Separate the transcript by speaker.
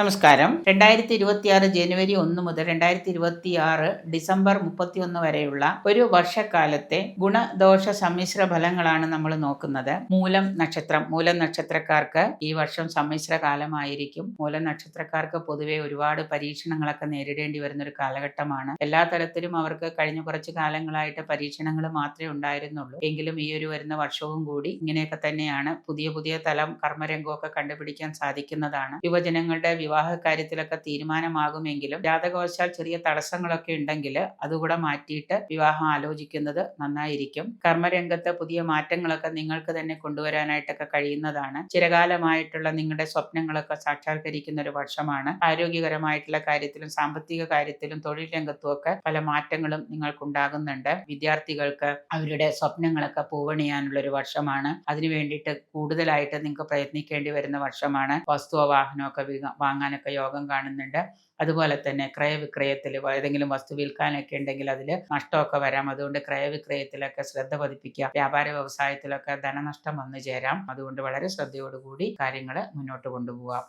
Speaker 1: നമസ്കാരം. രണ്ടായിരത്തി ഇരുപത്തി ആറ് ജനുവരി ഒന്ന് മുതൽ രണ്ടായിരത്തി ഇരുപത്തി ആറ് ഡിസംബർ മുപ്പത്തി ഒന്ന് വരെയുള്ള ഒരു വർഷക്കാലത്തെ ഗുണദോഷ സമ്മിശ്ര ഫലങ്ങളാണ് നമ്മൾ നോക്കുന്നത്. മൂലം നക്ഷത്രം. മൂലം നക്ഷത്രക്കാർക്ക് ഈ വർഷം സമ്മിശ്ര കാലമായിരിക്കും. മൂലം നക്ഷത്രക്കാർക്ക് പൊതുവെ ഒരുപാട് പരീക്ഷണങ്ങളൊക്കെ നേരിടേണ്ടി വരുന്ന ഒരു കാലഘട്ടമാണ്. എല്ലാ തരത്തിലും അവർക്ക് കഴിഞ്ഞ കുറച്ച് കാലങ്ങളായിട്ട് പരീക്ഷണങ്ങൾ മാത്രമേ ഉണ്ടായിരുന്നുള്ളൂ. എങ്കിലും ഈ ഒരു വരുന്ന വർഷവും കൂടി ഇങ്ങനെയൊക്കെ തന്നെയാണ്. പുതിയ പുതിയ തലം കർമ്മരംഗമൊക്കെ കണ്ടുപിടിക്കാൻ സാധിക്കുന്നതാണ്. യുവജനങ്ങളുടെ വിവാഹ കാര്യത്തിലൊക്കെ തീരുമാനമാകുമെങ്കിലും ജാതകവശാൽ ചെറിയ തടസ്സങ്ങളൊക്കെ ഉണ്ടെങ്കിൽ അതുകൂടെ മാറ്റിയിട്ട് വിവാഹം ആലോചിക്കുന്നത് നന്നായിരിക്കും. കർമ്മരംഗത്ത് പുതിയ മാറ്റങ്ങളൊക്കെ നിങ്ങൾക്ക് തന്നെ കൊണ്ടുവരാനായിട്ടൊക്കെ കഴിയുന്നതാണ്. ചിരകാലമായിട്ടുള്ള നിങ്ങളുടെ സ്വപ്നങ്ങളൊക്കെ സാക്ഷാത്കരിക്കുന്ന ഒരു വർഷമാണ്. ആരോഗ്യകരമായിട്ടുള്ള കാര്യത്തിലും സാമ്പത്തിക കാര്യത്തിലും തൊഴിൽ രംഗത്തും ഒക്കെ പല മാറ്റങ്ങളും നിങ്ങൾക്കുണ്ടാകുന്നുണ്ട്. വിദ്യാർത്ഥികൾക്ക് അവരുടെ സ്വപ്നങ്ങളൊക്കെ പൂവണിയാനുള്ള ഒരു വർഷമാണ്. അതിനു വേണ്ടിയിട്ട് കൂടുതലായിട്ട് നിങ്ങൾക്ക് പ്രയത്നിക്കേണ്ടി വരുന്ന വർഷമാണ്. വസ്തുവോ വാഹനമൊക്കെ വാങ്ങാനൊക്കെ യോഗം കാണുന്നുണ്ട്. അതുപോലെ തന്നെ ക്രയവിക്രയത്തിൽ ഏതെങ്കിലും വസ്തു വിൽക്കാനൊക്കെ ഉണ്ടെങ്കിൽ അതിൽ നഷ്ടമൊക്കെ വരാം. അതുകൊണ്ട് ക്രയവിക്രയത്തിലൊക്കെ ശ്രദ്ധ പതിപ്പിക്കുക. വ്യാപാര വ്യവസായത്തിലൊക്കെ ധനനഷ്ടം വന്നു ചേരാം. അതുകൊണ്ട് വളരെ ശ്രദ്ധയോടുകൂടി കാര്യങ്ങൾ മുന്നോട്ട് കൊണ്ടുപോകാം